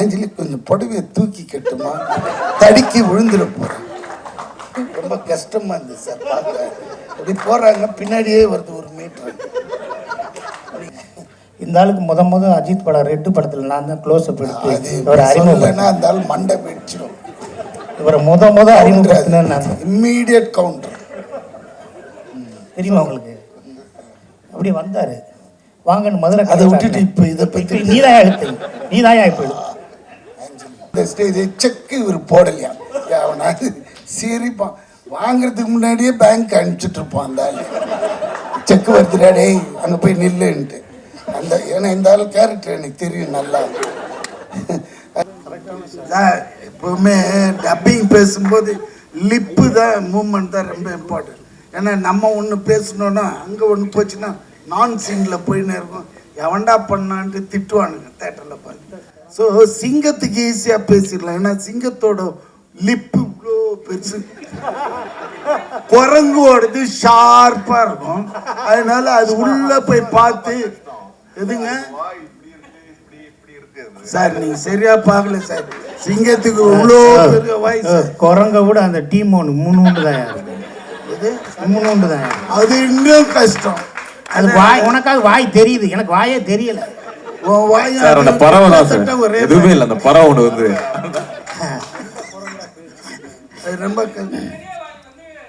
ஆஞ்சலி கொஞ்சம் புடவையை தூக்கி கட்டுமா? தடுக்கி விழுந்துட போகிறேன் ரொம்ப கஷ்டமா இருந்துச்சு சார் பார்க்க. அப்படி போகிறாங்க பின்னாடியே வருது ஒரு மீட்டர் இந்த ஆளுக்கு முத முத அஜித் படம் ரெட்டு படத்தில் நான் தான் க்ளோஸ் அப் எடுத்து இவரை அறிமுகம் அந்த ஆள் மண்டை வெடிச்சிடும் இவரை முத முத அறிமுகப்படுத்தினேன் நான். இம்மீடியட் கவுண்டர் தெரியுமா உங்களுக்கு? அப்படி வந்தாரு. வாங்கன்னு மதுரை அதை விட்டுட்டு இப்போ இதை பற்றி நீ தான் எடுத்து நீ தான் இப்போ எடுத்து இந்த ஸ்டேஜ் செக் இவர் போடலையா? அவனாது சிரிப்பான் வாங்குறதுக்கு முன்னாடியே பேங்க் அனுப்பிச்சிட்டு இருப்பான் அந்த ஆள். செக் வருதுடா டேய் அங்கே போய் நில்லுன்ட்டு. அந்த ஏன்னா இந்த ஆள் கேரக்டர் எனக்கு தெரியும் நல்லா. எப்பவுமே டப்பிங் பேசும்போது லிப்பு தான் மூமெண்ட் தான் ரொம்ப இம்பார்ட்டன்ட் ஏன்னா நம்ம ஒன்று பேசணும்னா அங்கே ஒன்று போச்சுன்னா நான் சீனில் போயின்னு இருக்கும். எவன்டா பண்ணான்ட்டு திட்டுவானுங்க தேட்டரில் பார்த்து ஸோ சிங்கத்துக்கு ஈஸியாக பேசிடலாம். ஏன்னா சிங்கத்தோட லிப்பு இவ்வளோ பெருசு. குரங்கோடது ஷார்ப்பாக இருக்கும். அதனால அது உள்ள போய் பார்த்து எதுங்க? சார் நீங்க சரியா பார்க்கல சார். சிங்கத்துக்கு இவ்வளோ பெரிய வாய்ஸ் குரங்க கூட அந்த டீம் ஒன்று மூணு உண்டு தான் மூணு உண்டு தான் அது இன்னும் கஷ்டம். அது வாய் உனக்காவது வாய் தெரியுது. எனக்கு வாயே தெரியல. சார் அந்த பறவை தான் சார். எதுவுமே இல்லை அந்த பறவை ஒன்று வந்து. அது ரொம்ப க-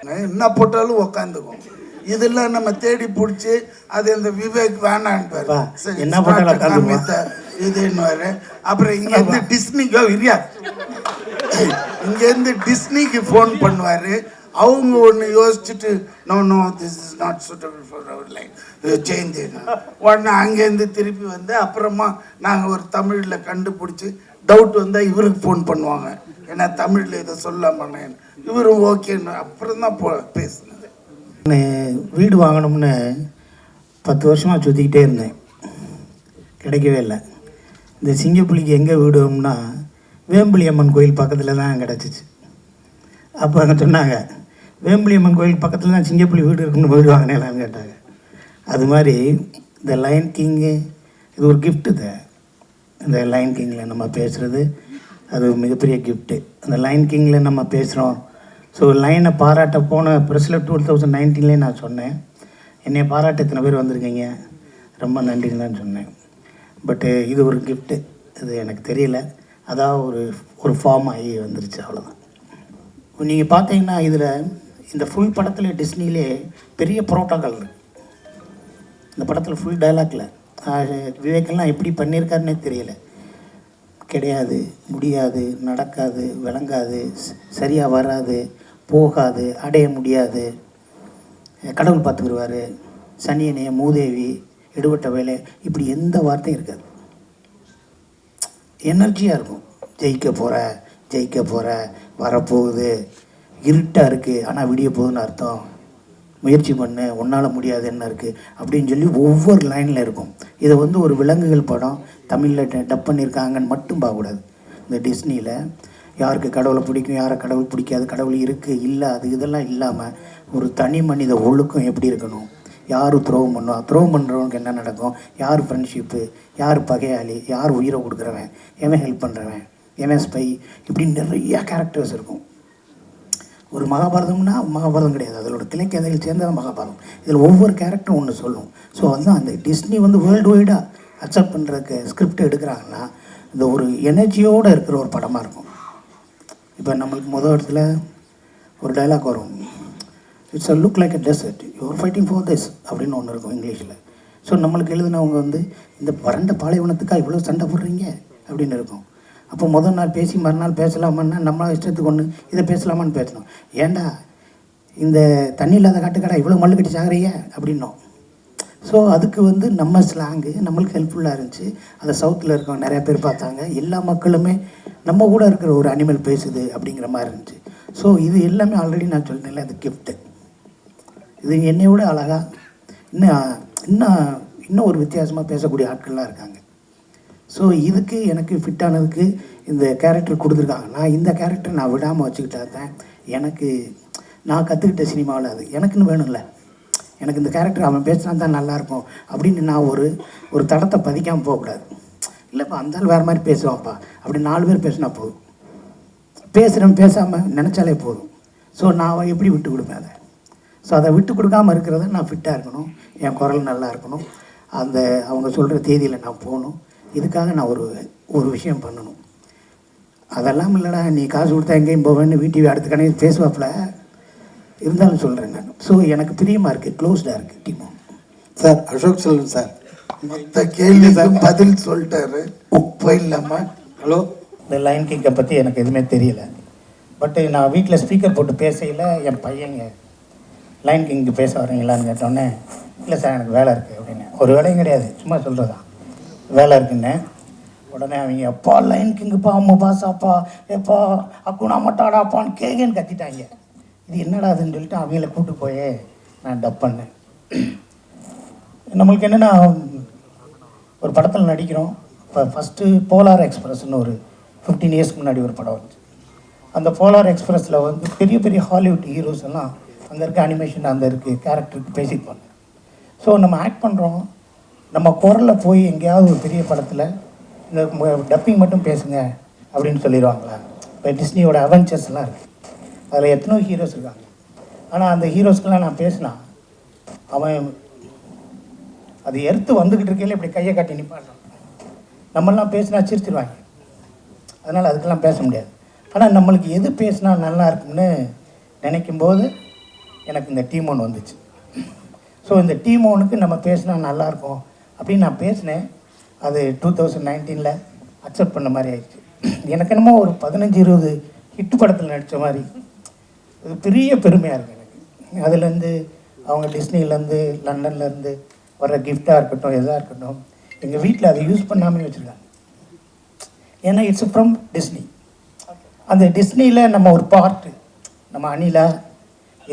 என்ன போட்டாலும் உக்காந்துக்கும். இதெல்லாம் நம்ம தேடி பிடிச்சி அது இந்த விவேக் சரி, என்ன போட்டாலும் இதுன்னு அப்புறம் இங்க இருந்து டிஸ்னிக்கோ இரியா. இங்க இருந்து டிஸ்னிக்கு ஃபோன் பண்ணுவாரு. அவங்க ஒன்று யோசிச்சுட்டு no no this is not suitable for our life change உடனே அங்கேருந்து திருப்பி வந்து அப்புறமா நாங்கள் ஒரு தமிழில் கண்டுபிடிச்சி டவுட் வந்தால் இவருக்கு ஃபோன் பண்ணுவாங்க. ஏன்னா தமிழில் இதை சொல்லாம இவரும் ஓகேன்னு அப்புறம் தான் போ பேசுனது. நான் வீடு வாங்கணும்னு பத்து வருஷமாக சுற்றிக்கிட்டே இருந்தேன். கிடைக்கவே இல்லை. இந்த சிங்கப்புலிக்கு எங்கே வீடு வேம்புலி அம்மன் கோயில் பக்கத்தில் தான் கிடச்சிச்சு. அப்போ அங்கே சொன்னாங்க வேம்புலியம்மன் கோயில் பக்கத்தில் தான் சிங்கப்புலி வீடு இருக்குன்னு வீடு வாங்கினேலான்னு கேட்டாங்க. அது மாதிரி இந்த லைன் கிங்கு இது ஒரு கிஃப்ட்டு தான் இந்த லைன் கிங்கில் நம்ம பேசுகிறது அது மிகப்பெரிய கிஃப்ட்டு அந்த லைன் கிங்கில் நம்ம பேசுகிறோம் ஸோ லைனை பாராட்ட போன ப்ரெஸ்ஸில் டூ தௌசண்ட் நைன்டீன்லேயே நான் சொன்னேன். என்னை பாராட்ட இத்தனை பேர் வந்திருக்கீங்க. ரொம்ப நன்றின்னு தான் சொன்னேன். பட்டு இது ஒரு கிஃப்ட்டு இது எனக்கு தெரியல. அதான் ஒரு ஒரு ஃபார்ம் ஆகி வந்துருச்சு அவ்வளோதான் நீங்கள் பார்த்தீங்கன்னா இதில் இந்த ஃபுல் படத்தில் டிஸ்னிலே பெரிய புரோட்டோக்கால் இருக்குது இந்த படத்தில் ஃபுல் டைலாக்ல விவேக்கெல்லாம் எப்படி பண்ணியிருக்காருன்னே தெரியல. கிடையாது முடியாது நடக்காது விளங்காது சரியாக வராது போகாது அடைய முடியாது. கடவுள் பார்த்துக்கிடுவார் சனியனே மூதேவி எடுபட்ட வேலை இப்படி எந்த வார்த்தையும் இருக்காது. எனர்ஜியாக இருக்கும். ஜெயிக்க போகிற ஜெயிக்க போகிற வரப்போகுது. இருட்டாக இருக்குது ஆனால் விடிய போகுதுன்னு அர்த்தம். முயற்சி பண்ணு உன்னால் முடியாது என்ன இருக்குது அப்படின்னு சொல்லி ஒவ்வொரு லைனில் இருக்கும். இதை வந்து ஒரு விலங்குகள் படம் தமிழில் டப் பண்ணியிருக்காங்கன்னு மட்டும் பார்க்கக்கூடாது. இந்த டிஸ்னியில் யாருக்கு கடவுளை பிடிக்கும் யாரை கடவுள் பிடிக்காது கடவுள் இருக்குது இல்லை அது இதெல்லாம் இல்லாமல் ஒரு தனி மனித ஒழுக்கம் எப்படி இருக்கணும்? யார் துரோகம் பண்ணுவா? துரோகம் பண்ணுறவனுக்கு என்ன நடக்கும்? யார் ஃப்ரெண்ட்ஷிப்பு யார் பகையாளி யார் உயிரை கொடுக்குறவன் எவன் ஹெல்ப் பண்ணுறவன் எவன் ஸ்பை இப்படி நிறைய கேரக்டர்ஸ் இருக்கும். ஒரு மகாபாரதம்னா மகாபாரதம் கிடையாது. அதோட கிளைக்கதைகள் சேர்ந்தது மகாபாரதம். இதில் ஒவ்வொரு கேரக்டரும் ஒன்று சொல்லும். ஸோ அதுதான் அந்த டிஸ்னி வந்து வேர்ல்டு வைடாக அக்செப்ட் பண்ணுறதுக்கு ஸ்கிரிப்ட் எடுக்கிறாங்கன்னா இந்த ஒரு எனர்ஜியோடு இருக்கிற ஒரு படமாக இருக்கும். இப்போ நம்மளுக்கு முதல் இடத்துல ஒரு டைலாக் வரும். It's a look like a desert you're fighting for this அப்படின்னு ஒன்று இருக்கும் இங்கிலீஷில். ஸோ நம்மளுக்கு எழுதினவங்க வந்து இந்த வறண்ட பாலைவனத்துக்காக இவ்வளோ சண்டை போடுறீங்க? அப்படின்னு இருக்கும். அப்போ முதல் நாள் பேசி மறுநாள் பேசலாமான்னா நம்மளால் இஷ்டத்துக்கு ஒன்று இதை பேசலாமான்னு பேசணும். ஏன்டா இந்த தண்ணி இல்லாத காட்டுக்கடா இவ்வளோ மல்லு கட்டி சாகுறீங்க? அப்படின்னோம். ஸோ அதுக்கு வந்து நம்ம ஸ்லாங்கு நம்மளுக்கு ஹெல்ப்ஃபுல்லாக இருந்துச்சு. அதை சவுத்தில் இருக்கவங்க நிறையா பேர் பார்த்தாங்க. எல்லா மக்களுமே நம்ம கூட இருக்கிற ஒரு அனிமல் பேசுது அப்படிங்கிற மாதிரி இருந்துச்சு. ஸோ இது எல்லாமே ஆல்ரெடி நான் சொல்லிட்டேன்ல அது கிஃப்ட்டு இது என்னை விட அழகாக இன்னும் இன்னும் இன்னும் ஒரு வித்தியாசமாக பேசக்கூடிய ஆட்கள்லாம் இருக்காங்க. ஸோ இதுக்கு எனக்கு ஃபிட்டானதுக்கு இந்த கேரக்டர் கொடுத்துருக்காங்க. நான் இந்த கேரக்டர் நான் விடாமல் வச்சுக்கிட்டா தான் எனக்கு நான் கற்றுக்கிட்ட சினிமாவில் அது எனக்குன்னு வேணும்ல. எனக்கு இந்த கேரக்டர் அவன் பேசினா தான் நல்லாயிருக்கும் அப்படின்னு நான் ஒரு ஒரு தடத்தை பதிக்காமல் போகக்கூடாது. இல்லைப்பா அந்த ஆள் வேறு மாதிரி பேசுவான்ப்பா. அப்படி நாலு பேர் பேசினா போதும். பேசுகிறேன் பேசாமல் நினச்சாலே போதும். ஸோ நான் எப்படி விட்டு கொடுப்பேன் அதை? ஸோ அதை விட்டு கொடுக்காம இருக்கிறத நான் ஃபிட்டாக இருக்கணும். என் குரல் நல்லா இருக்கணும். அந்த அவங்க சொல்கிற தேதியில் நான் போகணும். இதுக்காக நான் ஒரு ஒரு விஷயம் பண்ணணும். அதெல்லாம் இல்லைடா நீ காசு கொடுத்தா எங்கேயும் போவேன்னு வீட்டு அடுத்த கணக்கு பேசுவாப்புல. இருந்தாலும் சொல்கிறேன் நான். ஸோ எனக்கு பிரியமாக இருக்குது க்ளோஸ்டாக இருக்குது demo. Sir Ashok Selvan sir. மொத்த கேள்விக்கும் பதில் சொல்லிட்டாரு. போயிடலாமா ஹலோ? இந்த லைன் கிங்கை பற்றி எனக்கு எதுவுமே தெரியல. பட்டு நான் வீட்டில் ஸ்பீக்கர் போட்டு பேசையில் என் பையங்க லைன் கிங்க்கு பேச வரீங்களான்னு கேட்டோடனே இல்லை சார் எனக்கு வேலை இருக்குது அப்படின்னு. ஒரு வேலையும் கிடையாது சும்மா சொல்கிறதா வேலை இருக்குன்னு உடனே அவங்க அப்பா லைன் கிங்குப்பா அம்மா பாசாப்பா எப்பா அக்குனா மட்டாடாப்பான்னு கேகேன்னு கத்திட்டாங்க. இது என்னடா அதுன்னு சொல்லிட்டு அவங்கள கூட்டு போய் நான் டப் பண்ணேன். நம்மளுக்கு என்னென்னா ஒரு படத்தில் நடிக்கிறோம். இப்போ ஃபஸ்ட்டு போலார் எக்ஸ்பிரஸ்னு ஒரு ஃபிஃப்டீன் இயர்ஸ்க்கு முன்னாடி ஒரு படம் வந்துச்சு. அந்த போலார் எக்ஸ்பிரஸில் வந்து பெரிய பெரிய ஹாலிவுட் ஹீரோஸ் எல்லாம் அங்கே இருக்க அனிமேஷன் அந்த இருக்குது கேரக்டருக்கு பேசிப்பாங்க ஸோ நம்ம ஆக்ட் பண்ணுறோம் நம்ம குரலில் போய் எங்கேயாவது ஒரு பெரிய படத்தில் இந்த டப்பிங் மட்டும் பேசுங்க அப்படின்னு சொல்லிடுவாங்களா? இப்போ டிஸ்னியோட அவெஞ்சர்ஸ்லாம் இருக்குது அதில் எத்தனையோ ஹீரோஸ் இருக்காங்க. ஆனால் அந்த ஹீரோஸ்க்கெலாம் நான் பேசினா அவன் அது எர்த்து வந்துக்கிட்டு இருக்கையில இப்படி கையை காட்டி நிப்பாடுறான் நம்மெல்லாம் பேசினா சிரிச்சிருவாங்க. அதனால் அதுக்கெல்லாம் பேச முடியாது. ஆனால் நம்மளுக்கு எது பேசினா நல்லா இருக்கும்னு நினைக்கும்போது எனக்கு இந்த டீம் ஒன்று வந்துச்சு. ஸோ இந்த டீமோனுக்கு நம்ம பேசினா நல்லாயிருக்கும் அப்படின்னு நான் பேசினேன். அது டூ தௌசண்ட் நைன்டீனில் அக்செப்ட் பண்ண மாதிரி ஆயிடுச்சு. எனக்கு என்னமோ ஒரு பதினஞ்சு இருபது ஹிட் படத்தில் நடித்த மாதிரி. இது பெரிய பெருமையாக இருக்குது எனக்கு. அதுலேருந்து அவங்க டிஸ்னிலேருந்து லண்டன்லேருந்து வர கிஃப்டாக இருக்கட்டும் எதாக இருக்கட்டும் எங்கள் வீட்டில் அதை யூஸ் பண்ணாமே வச்சுருக்காங்க. ஏன்னா இட்ஸ் ஃப்ரம் டிஸ்னி அந்த டிஸ்னியில் நம்ம ஒரு பார்ட்டு நம்ம அணிலா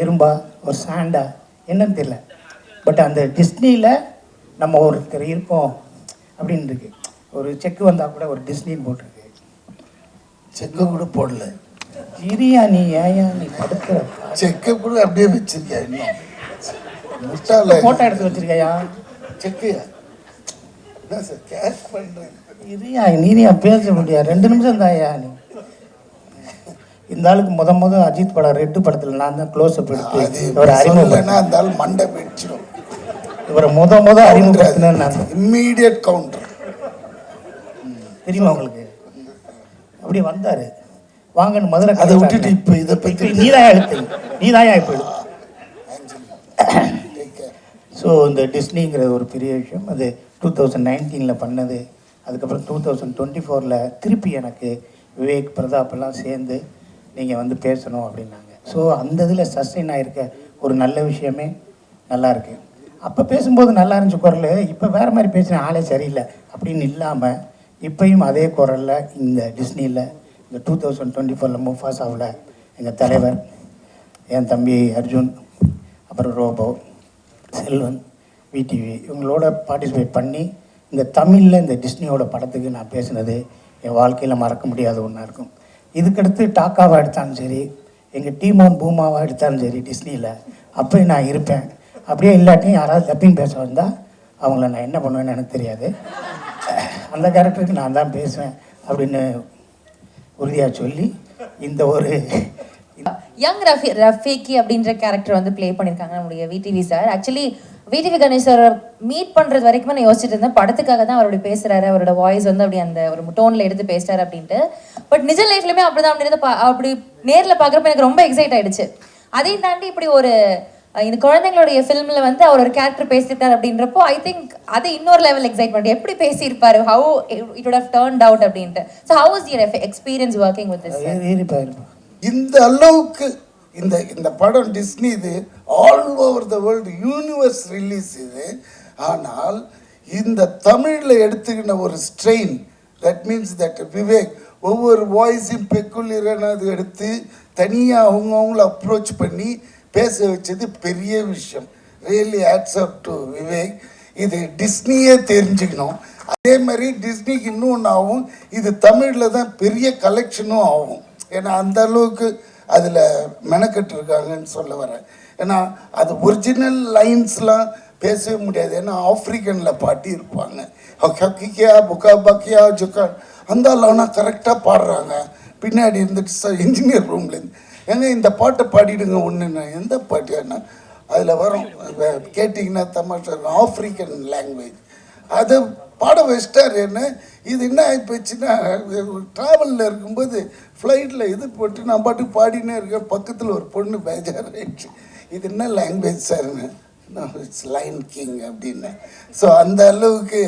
எறும்பா ஒரு சாண்டா என்னன்னு தெரியல. பட் அந்த டிஸ்னியில் நம்ம ஒருத்தர் இருக்கோம் அப்படின்னு இருக்கு. ஒரு செக் வந்தால் கூட ஒரு டிஸ்னின்னு போட்டிருக்கு. செக்க கூட போடல. இரியா நீ ஏயா நீ படுக்கிற? செக்க கூட அப்படியே வச்சிருக்கியா இன்னும் முட்டாள ஃபோட்டோ எடுத்து வச்சிருக்கையா? செக்கு. என்ன சார் கேஷ் பண்றேன் இரியா நீரியா பேச முடியாது. ரெண்டு நிமிஷம் தாயா நீ. இந்த ஆளுக்கு முத முத அஜித் படம் ரெட்டு படத்தில் நான் தான் க்ளோஸ் அப் எடுத்து சொல்லலைன்னா அறிமுகப்படுத்தினேன். அந்த ஆள் மண்டை வெடிச்சிடும் இவரை முத முத அறிமுகப்படுத்தினேன். இம்மீடியட் கவுண்டர் தெரியுமா உங்களுக்கு? அப்படி வந்தாரு. வாங்கன்னு மதுரை அதை விட்டுட்டு இப்போ இதை பத்தி இப்போ நீதான் எழுத்து. நீதான் இப்போ. ஸோ இந்த டிஸ்னிங்கிறது ஒரு பெரிய விஷயம். அது டூ தௌசண்ட் நைன்டீனில் பண்ணது. அதுக்கப்புறம் டூ தௌசண்ட் டுவெண்ட்டி ஃபோரில் திருப்பி எனக்கு விவேக் பிரதாப் எல்லாம் சேர்ந்து நீங்கள் வந்து பேசணும் அப்படின்னாங்க. ஸோ அந்த இதில் சஸ்டெயின் ஆகிருக்க ஒரு நல்ல விஷயமே நல்லா இருக்கு. அப்போ பேசும்போது நல்லா இருந்துச்சு குரல். இப்போ வேறு மாதிரி பேசின ஆளே சரியில்லை. அப்படின்னு இல்லாமல் இப்பயும் அதே குரலில் இந்த டிஸ்னியில் இந்த டூ தௌசண்ட் டுவெண்ட்டி ஃபோரில் முஃபாசாவில் எங்கள் தலைவர் என் தம்பி அர்ஜுன் அப்புறம் ரோபோ செல்வன் விடிவி இவங்களோட பார்ட்டிசிபேட் பண்ணி இந்த தமிழில் இந்த டிஸ்னியோட படத்துக்கு நான் பேசினது என் வாழ்க்கையில் மறக்க முடியாத ஒன்றா இருக்கும். இதுக்கடுத்து டாக்காவாக எடுத்தாலும் சரி எங்கள் டீமோன் பூமாவாக எடுத்தாலும் சரி டிஸ்னியில் அப்போ நான் இருப்பேன். அப்படியே இல்லாட்டியும் யாராவது டப்பிங் பேச வந்தால் அவங்கள நான் என்ன பண்ணுவேன்னு எனக்கு தெரியாது. அந்த கேரக்டருக்கு நான் தான் பேசுவேன் அப்படின்னு உறுதியாக சொல்லி இந்த ஒரு யங் ரஃபி ரஃபீக்கி அப்படின்ற கேரக்டர் வந்து ப்ளே பண்ணியிருக்காங்க நம்முடைய VTV sir actually VTV Ganesh sir meet பண்ணுறது வரைக்குமே நான் யோசிச்சுட்டு இருந்தேன். படத்துக்காக தான் அவருடைய பேசுகிறாரு அவரோட வாய்ஸ் வந்து அப்படி அந்த ஒரு டோனில் எடுத்து பேசுகிறாரு அப்படின்ட்டு. பட் நிஜ அப்படி அப்படிதான் அப்படி இருந்து பா- அப்படி நேரில் பார்க்குறப்ப எனக்கு ரொம்ப எக்ஸைட் ஆகிடுச்சு அதையும் தாண்டி இப்படி ஒரு இந்த குழந்தைங்களுடைய ஃபிலிமில் வந்து அவர் ஒரு கேரக்டர் பேசியிருக்காரு அப்படின்றப்போ ஐ திங்க் அது இன்னொரு லெவல் எக்ஸைட்மெண்ட் எப்படி பேசியிருப்பார்? How it would have turn out அப்படின்ட்டு. So how is your experience working with this இந்த அளவுக்கு இந்த இந்த படம் டிஸ்னி இது all over the world universe release இது. ஆனால் இந்த தமிழில் எடுத்துக்கின ஒரு strain that means that Vivek ஒவ்வொரு வாய்ஸையும் பெக்குலியரானது எடுத்து தனியாக அவங்கவுங்கள அப்ரோச் பண்ணி பேச வச்சது பெரிய விஷயம். Really hats off to Vivek இது டிஸ்னியே தெரிஞ்சுக்கணும். அதே மாதிரி டிஸ்னிக்கு இன்னொன்று ஆகும். இது தமிழில் தான் பெரிய கலெக்ஷனும் ஆகும். ஏன்னா அந்த அளவுக்கு அதில் மெனக்கெட்டு இருக்காங்கன்னு சொல்ல வரேன். ஏன்னா அது ஒரிஜினல் லைன்ஸ்லாம் பேசவே முடியாது. ஏன்னா ஆப்ரிக்கனில் பாட்டி இருப்பாங்க. ஹக்கியா புக்கா பக்கியா ஜுக்கா அந்த அளவுனா கரெக்டாக பாடுறாங்க. பின்னாடி இருந்துட்டு இன்ஜினியர் ரூம்லேருந்து ஏங்க இந்த பாட்டை பாடிடுங்க ஒன்றுண்ணா எந்த பாட்டியாண்ணா அதில் வரும் கேட்டிங்கன்னா தமாஷா இருக்கும் லாங்குவேஜ் அதை பாட வச்சிட்டார் என்ன? இது என்ன ஆகிப்போச்சுன்னா ட்ராவலில் இருக்கும்போது ஃப்ளைட்டில் இது போட்டு நான் பாட்டுக்கு பாடினே இருக்கேன். பக்கத்தில் ஒரு பொண்ணு பேஜாராயிடுச்சு. இது என்ன லாங்குவேஜ் சார்னு இட்ஸ் லைன் கிங் அப்படின்னு. ஸோ அந்த அளவுக்கு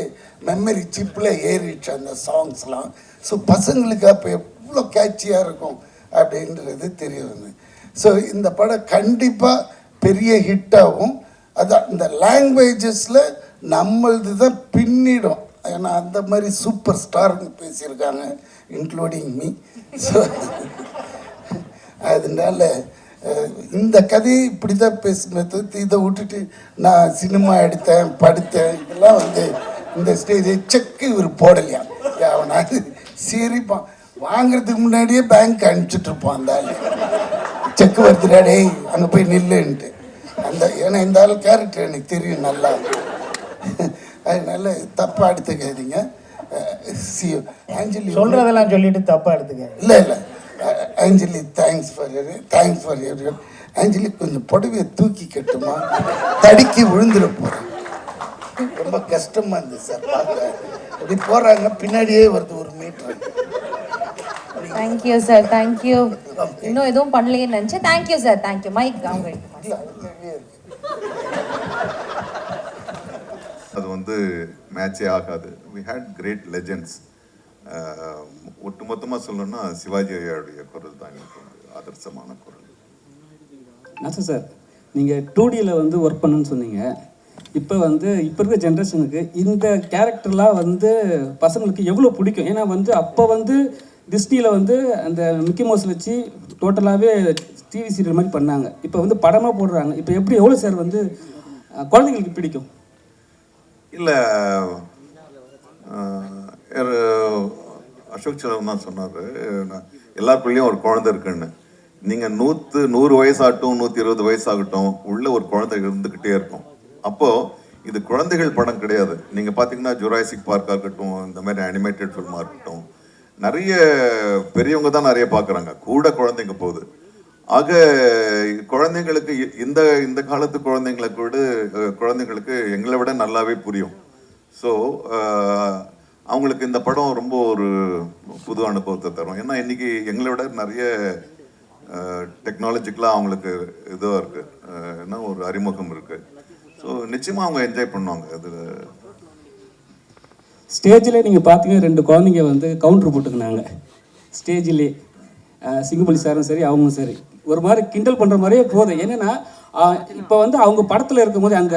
மெமரி சிப்பில் ஏறிடுச்சு அந்த சாங்ஸ்லாம் ஸோ பசங்களுக்கு அப்போ எவ்வளோ கேட்சியாக இருக்கும். அப்படின்றது தெரிய வந்து ஸோ இந்த படம் கண்டிப்பாக பெரிய ஹிட்டாகும் அதான் இந்த லாங்குவேஜஸில் நம்மளது தான் பின்னிடும். ஏன்னா அந்த மாதிரி சூப்பர் ஸ்டாருங்க பேசியிருக்காங்க இன்க்ளூடிங் மீ ஸோ அதனால இந்த கதையை இப்படி தான் பேசுமே தவிர்த்து இதை விட்டுட்டு நான் சினிமா எடுத்தேன் படித்தேன் இதெல்லாம் வந்து இந்த ஸ்டேஜ் செக்கு இவர் போடலையா? அவனாவது சிரிப்பான். வாங்குறதுக்கு முன்னாடியே பேங்க் அனுப்பிச்சிட்டு இருப்பான் அந்த ஆள். செக் வருதுடா டேய் அங்கே போய் நில்லுன்ட்டு. அந்த ஏன்னா இந்த ஆள் கேரக்டர் எனக்கு தெரியும் நல்லா. அதனால தப்பாக எடுத்துக்காதீங்க. சி ஆஞ்சலி சொல்றதெல்லாம் சொல்லிட்டு தப்பா எடுத்துக்க இல்லை இல்லை. Anjali thanks for thanks for your Anjali கொஞ்சம் புடவையை தூக்கி கட்டுமா? தடுக்கி விழுந்துட போகிறேன் ரொம்ப கஷ்டமா இருந்துச்சு சார் பார்க்க இப்படி போகிறாங்க பின்னாடியே வருது ஒரு மீட்ரு தேங்க்யூ சார் தேங்க்யூ இன்னும் எதுவும் பண்ணலையேன்னு நினைச்சேன் தேங்க்யூ சார் தேங்க்யூ மைக் அவங்க அது வந்து மேட்சே ஆகாது. வி ஹேட் கிரேட் லெஜெண்ட்ஸ் ஒட்டுமொத்தமாக சொல்லணும்னா சிவாஜி ஐயாவுடைய குரல் தான் எனக்கு வந்து ஆதர்சமான குரல். நசு சார் நீங்கள் டூ டியில் வந்து ஒர்க் பண்ணுன்னு சொன்னீங்க. இப்போ வந்து இப்போ இருக்க ஜென்ரேஷனுக்கு இந்த கேரக்டர்லாம் வந்து பசங்களுக்கு எவ்வளோ பிடிக்கும்? ஏன்னா வந்து அப்போ வந்து டிஸ்னியில் வந்து அந்த மிக்கி மவுஸ் வச்சு டோட்டலாகவே டிவி சீரியல் மாதிரி பண்ணாங்க. இப்போ வந்து படமாக போடுறாங்க. இப்போ எப்படி எவ்வளோ சார் வந்து குழந்தைங்களுக்கு பிடிக்கும்? இல்லை அசோக் செல்வன் தான் சொன்னார். எல்லாருக்குள்ளேயும் ஒரு குழந்தை இருக்குன்னு. நீங்கள் நூற்று நூறு வயசாகட்டும் நூற்றி இருபது வயசாகட்டும் உள்ளே ஒரு குழந்தை இருந்துக்கிட்டே இருக்கும். அப்போது இது குழந்தைகள் படம் கிடையாது. நீங்கள் பார்த்தீங்கன்னா ஜுராசிக் பார்க்காக இருக்கட்டும் இந்த மாதிரி அனிமேட்டட் ஃபில்மாக இருக்கட்டும் நிறைய பெரியவங்க தான் நிறைய பார்க்குறாங்க. கூட குழந்தைங்க போகுது. ஆக குழந்தைங்களுக்கு இ- இந்த இந்த காலத்து குழந்தைங்களுக்கு விட குழந்தைங்களுக்கு எங்களை விட நல்லாவே புரியும். ஸோ அவங்களுக்கு இந்த படம் ரொம்ப ஒரு புது அனுபவத்தை தரும். ஏன்னா இன்னைக்கு எங்களை விட நிறைய டெக்னாலஜிக்கலாக அவங்களுக்கு இதுவாக இருக்குது என்ன ஒரு அறிமுகம் இருக்குது ஸோ நிச்சயமாக அவங்க என்ஜாய் பண்ணுவாங்க. அது ஸ்டேஜில் நீங்கள் பார்த்தீங்கன்னா ரெண்டு குழந்தைங்க வந்து கவுண்டர் போட்டுக்கினாங்க. ஸ்டேஜிலே சிங்கப்பள்ளி சாரும் சரி அவங்களும் சரி. ஒரு மாதிரி கிண்டல் பண்ணுற மாதிரியே போதும். என்னென்னா இப்போ வந்து அவங்க படத்தில் இருக்கும்போது அந்த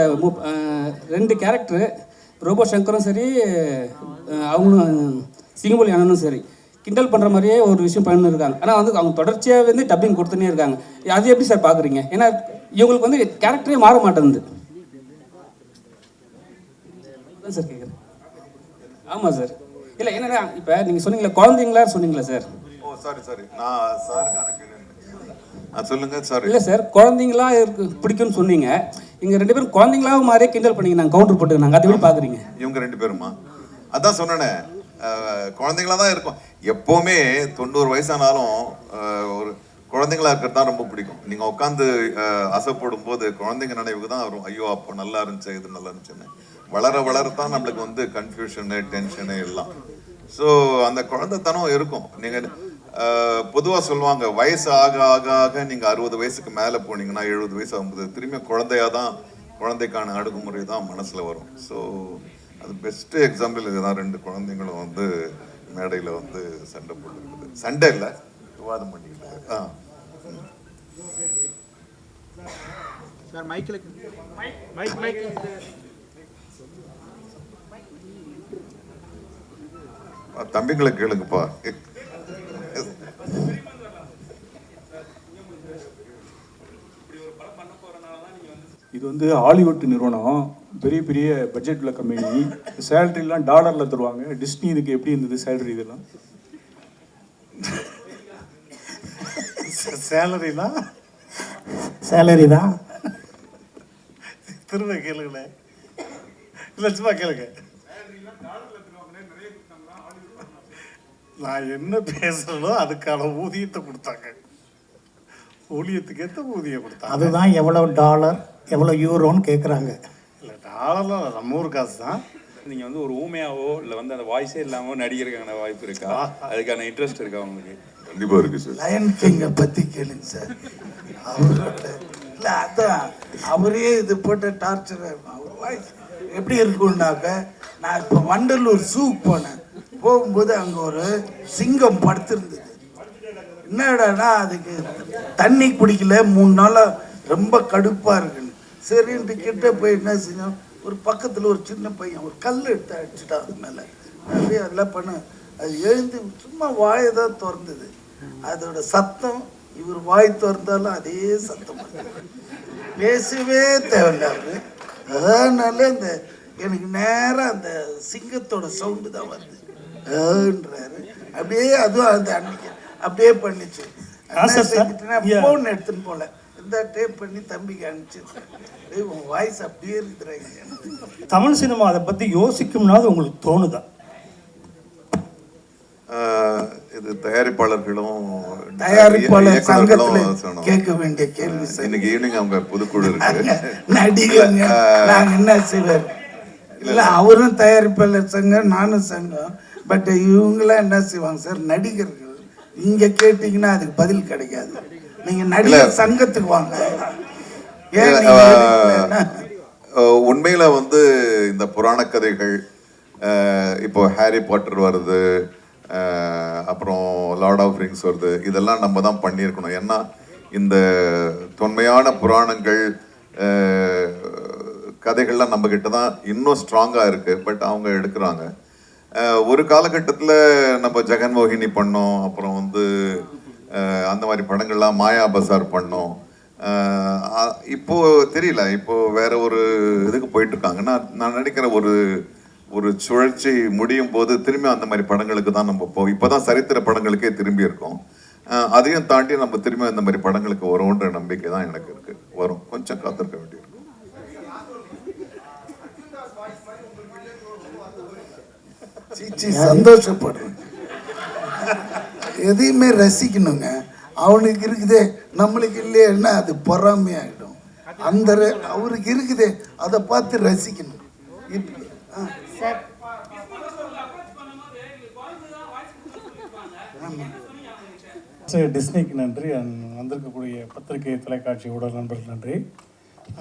ரெண்டு கேரக்டரு ரோபோ சங்கரும் சரி அவங்களும் சிங்கப்பள்ளி அண்ணனும் சரி கிண்டல் பண்ணுற மாதிரியே ஒரு விஷயம் பண்ணிருக்காங்க. ஆனால் வந்து அவங்க தொடர்ச்சியாக வந்து டப்பிங் கொடுத்துனே இருக்காங்க. அது எப்படி சார் பார்க்குறீங்க ஏன்னா இவங்களுக்கு வந்து கேரக்டரே மாற மாட்டேங்குது. சார் கேட்குறேன் ஆமாம் சார் இல்லை என்னன்னா இப்போ நீங்கள் சொன்னீங்களே குழந்தைங்களா சொன்னீங்களா சார் ஓ சாரி சாரி நான் சாருக்கான கேள்வி நான் சொல்லுங்க சாரி இல்லை சார் குழந்தைங்களா இருக்கு பிடிக்கும்னு சொன்னீங்க. இங்கே ரெண்டு பேரும் குழந்தைங்களாவும் மாதிரியே கிண்டல் பண்ணீங்க நாங்கள் கவுண்டர் போட்டுக்கினாங்க அதை எப்படி பார்க்குறீங்க இவங்க ரெண்டு பேருமா? அதான் சொன்னேனே. குழந்தைங்களா தான் இருக்கும். எப்பவுமே தொண்ணூறு வயசானாலும் ஒரு குழந்தைங்களா இருக்கிறது தான் ரொம்ப பிடிக்கும். நீங்க உட்காந்து அசைப்படும் போது குழந்தைங்க நினைவுக்கு தான் வரும். ஐயோ அப்போ நல்லா இருந்துச்சு இது நல்லா இருந்துச்சுன்னு. வளர வளர தான் நம்மளுக்கு வந்து கன்ஃபியூஷனு டென்ஷனு எல்லாம். ஸோ அந்த குழந்தைத்தனம் இருக்கும். நீங்கள் பொதுவாக சொல்லுவாங்க வயசு ஆக ஆக ஆக நீங்கள் அறுபது வயசுக்கு மேலே போனீங்கன்னா எழுபது வயசு ஆகும்போது திரும்பி குழந்தையா தான் குழந்தைக்கான அணுகுமுறை தான் மனசில் வரும். ஸோ அது பெஸ்ட்டு எக்ஸாம்பிள் இதுதான். ரெண்டு குழந்தைங்களும் வந்து மேடையில் வந்து சண்டை போட்டுருக்குது சண்டை இல்லை விவாதம் பண்ணிக்கிட்டு ஆ. சார் மைக்கில் மைக் மைக் தம்பிங்களை கேளுங்கப்பா. இது வந்து ஹாலிவுட் நிறுவனம் பெரிய பெரிய பட்ஜெட் உள்ள கம்பெனி சேலரிலாம் டாலரில் தருவாங்க. டிஸ்னி இதுக்கு எப்படி இருந்தது சேலரி இதெல்லாம்? சேலரி தான். திரும்ப கேளுங்களேன். இல்லை சும்மா கேளுங்க. நான் என்ன பேசுறேனோ அதுக்கான ஊதியத்தை கொடுத்தாங்க. ஊழியத்துக்கு ஏற்ற ஊதியம் கொடுத்தாங்க. அதுதான் எவ்வளோ டாலர் எவ்வளோ யூரோன்னு கேட்குறாங்க இல்லை டாலர்லாம் நம்ம ஊர் காசு தான் நீங்கள் வந்து ஒரு ஊமையாவோ இல்லை வந்து அந்த வாய்ஸே இல்லாமல் நடிக்கிறதுக்கான வாய்ப்பு இருக்கா? அதுக்கான இன்ட்ரெஸ்ட் இருக்கா உங்களுக்கு? கண்டிப்பா இருக்கு சார் லயன் கிங்கை பத்தி கேளுங்க சார் அவரோட இல்ல அதான். அவரே இது போட்டு டார்ச்சர் அவர் வாய்ஸ் எப்படி இருக்கும்னாக்க நான் இப்போ வண்டலூர் ஜூக்கு போனேன். போகும்போது அங்கே ஒரு சிங்கம் படுத்திருந்தது. என்னடானா அதுக்கு தண்ணி குடிக்கல. மூணு நாளாக ரொம்ப கடுப்பாக இருக்குன்னு. சரின்ட்டு கிட்ட போய் என்ன செஞ்சோம்? ஒரு பக்கத்தில் ஒரு சின்ன பையன் ஒரு கல் எடுத்து அடிச்சுட்டான் அது மேலே. அப்படியே அதெல்லாம் பண்ண அது எழுந்து சும்மா வாயை தான் திறந்தது. அதோட சத்தம் இவர் வாய் திறந்தாலும் அதே சத்தம் பேசவே தேவையில்ல அவரு அதனால அந்த எனக்கு நேராக அந்த சிங்கத்தோட சவுண்டு தான் வருது ஏன்றாரு? அப்படியே அதுவும் அந்த அன்னைக்கு அப்படியே பண்ணிச்சு. ஃபோன் எடுத்துன்னு போல. இந்த டேப் பண்ணி தம்பிக்கு அனுப்பிச்சிருக்கேன் உன் வாய்ஸ் அப்படியே இருக்கிறாங்க தமிழ் சினிமா அதை பற்றி யோசிக்கும்னாது உங்களுக்கு தோணுதா? ஆஹ் இது தயாரிப்பாளர்களும் தயாரிப்பாளர் இயக்குனர்களும் சங்கத்துல சொன்னோம். கேட்க வேண்டிய கேள்வி இன்னைக்கு ஈவினிங் அவங்க பொதுக்குழு இருக்கு. நடிகங்க நாங்க என்ன செய்வார் இல்ல. அவரும் தயாரிப்பாளர் சங்கம் நானும் சங்கம். பட் இவங்களாம் என்ன செய்வாங்க சார் நடிகர்கள். இங்க கேட்டீங்கன்னா அதுக்கு பதில் கிடைக்காது. நீங்க நடிகர் சங்கத்துக்கு வாங்க. உண்மையில வந்து இந்த புராண கதைகள் இப்போ ஹாரி பாட்டர் வருது அப்புறம் லார்ட் ஆஃப் ரிங்ஸ் வருது. இதெல்லாம் நம்ம தான் பண்ணியிருக்கணும். ஏன்னா இந்த தொன்மையான புராணங்கள் கதைகள்லாம் நம்ம கிட்ட தான் இன்னும் ஸ்ட்ராங்காக இருக்கு. பட் அவங்க எடுக்கிறாங்க. ஒரு காலகட்டத்தில் நம்ம ஜெகன்மோகினி பண்ணோம் அப்புறம் வந்து அந்த மாதிரி படங்கள்லாம் மாயா பசார் பண்ணோம். இப்போ தெரியல இப்போ வேற ஒரு இதுக்கு போயிட்டு இருக்காங்க நான் நான் நினைக்கிற ஒரு ஒரு சுழற்சி முடியும் போது திரும்பி அந்த மாதிரி படங்களுக்கு தான் நம்ம போ இப்போதான் சரித்திர படங்களுக்கே திரும்பி இருக்கோம். அதையும் தாண்டி நம்ம திரும்பி அந்த மாதிரி படங்களுக்கு வரும்ன்ற நம்பிக்கை தான் எனக்கு இருக்கு. வரும். கொஞ்சம் காத்திருக்க வேண்டியது. சீச்சி சந்தோஷப்படுறேன் எதையுமே ரசிக்கணுங்க. அவனுக்கு இருக்குதே நம்மளுக்கு இல்லையேன்னா அது பொறாமையாயிடும். அந்த அவருக்கு இருக்குதே அதை பார்த்து ரசிக்கணும். இப்ப ஆ. சார். சரி டிஸ்னிக்கு நன்றி. and வந்திருக்கக்கூடிய பத்திரிகை தொலைக்காட்சி ஊடக நண்பர்கள் நன்றி.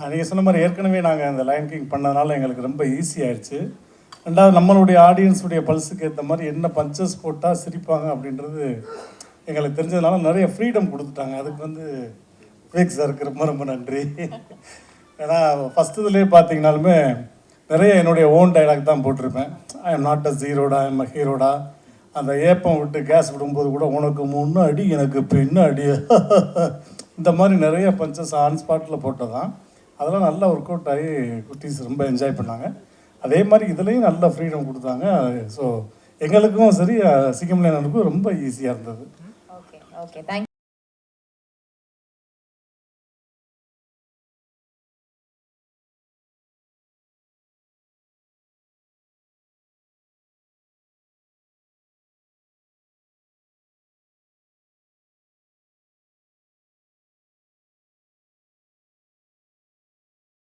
நீங்கள் சொன்ன மாதிரி ஏற்கனவே நாங்கள் அந்த லைன் கிங் பண்ணதுனால எங்களுக்கு ரொம்ப ஈஸி ஆயிடுச்சு. ரெண்டாவது நம்மளுடைய ஆடியன்ஸுடைய பல்ஸுக்கு ஏற்ற மாதிரி என்ன பஞ்சஸ் போட்டால் சிரிப்பாங்க அப்படின்றது எங்களுக்கு தெரிஞ்சதுனால நிறைய ஃப்ரீடம் கொடுத்துட்டாங்க. அதுக்கு வந்து விவேக் சாருக்கு ரொம்ப ரொம்ப நன்றி. ஏன்னா ஃபஸ்ட் இதுலேயே பார்த்தீங்கனாலுமே நிறைய என்னுடைய ஓன் டைலாக் தான் போட்டிருப்பேன். ஐ எம் நாட் அ ஜீரோடா ஐ எம் ஹீரோடா அந்த ஏப்பம் விட்டு கேஸ் விடும்போது கூட உனக்கு முன்னாடி எனக்கு பின்னாடி. இந்த மாதிரி நிறைய பஞ்சஸ் ஆன் ஸ்பாட்டில் போட்டதான் அதெல்லாம் நல்லா ஒர்க் அவுட் ஆகி குட்டீஸ் ரொம்ப என்ஜாய் பண்ணாங்க. அதே மாதிரி இதுலேயும் நல்ல ஃப்ரீடம் கொடுத்தாங்க. ஸோ எங்களுக்கும் சரி சிங்கம்லேனருக்கும் ரொம்ப ஈஸியாக இருந்தது. Okay okay thank